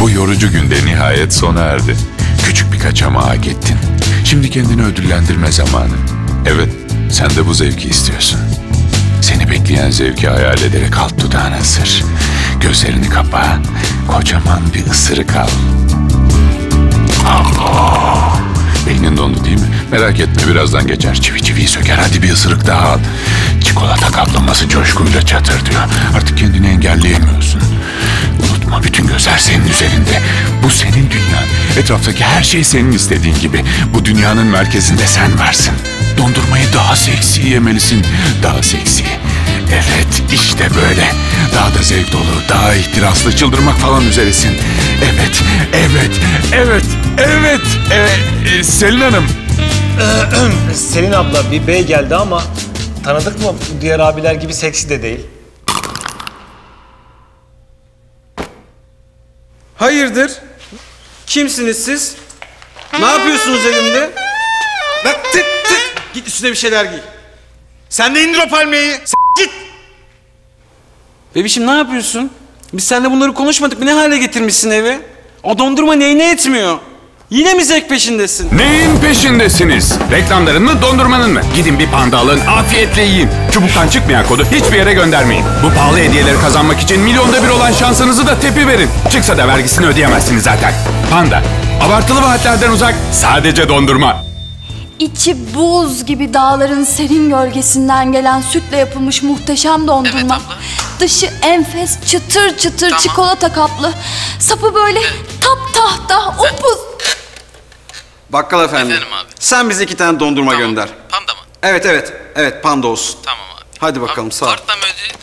Bu yorucu günde nihayet sona erdi. Küçük bir kaçamağa gittin. Şimdi kendini ödüllendirme zamanı. Evet, sen de bu zevki istiyorsun. Seni bekleyen zevki hayal ederek alt dudağını ısır. Gözlerini kapa, kocaman bir ısırık al. Allah! Beynin dondu değil mi? Merak etme birazdan geçer. Çivi çiviyi söker. Hadi bir ısırık daha al. Çikolata kaplaması coşkuyla çatır diyor. Artık kendini engelleyemiyorsun. Etraftaki her şey senin istediğin gibi. Bu dünyanın merkezinde sen varsın. Dondurmayı daha seksi yemelisin. Daha seksi. Evet işte böyle. Daha da zevk dolu, daha ihtiraslı, çıldırmak falan üzeresin. Evet, evet, evet, evet. Ee, e, Selin Hanım. Selin abla bir bey geldi ama tanıdık mı? Diğer abiler gibi seksi de değil. Hayırdır? Kimsiniz siz? Ne yapıyorsunuz elimde? Lan tık tık! Git üstüne bir şeyler giy. Sen de indir o palmiyeyi. S- git! Bebişim ne yapıyorsun? Biz seninle bunları konuşmadık mı? Ne hale getirmişsin evi? O dondurma neyine etmiyor? Yine mi zevk peşindesin? Neyin peşindesiniz? Reklamların mı, dondurmanın mı? Gidin bir panda alın, afiyetle yiyin. Çubuktan çıkmayan kodu hiçbir yere göndermeyin. Bu pahalı hediyeleri kazanmak için milyonda bir olan şansınızı da tepi verin. Çıksa da vergisini ödeyemezsiniz zaten. Panda, abartılı vaatlerden uzak, sadece dondurma. İçi buz gibi dağların serin gölgesinden gelen sütle yapılmış muhteşem dondurma. Evet abla. Dışı enfes çıtır çıtır Tamam. çikolata kaplı. Sapı böyle tap tahta upuz. Bakkal efendi. Efendim abi. Sen bize iki tane dondurma Tamam. gönder. Panda mı? Evet evet. Evet panda olsun. Tamam abi. Hadi bakalım, Abi, sağ ol. Kartla mı ödeyeceğiz?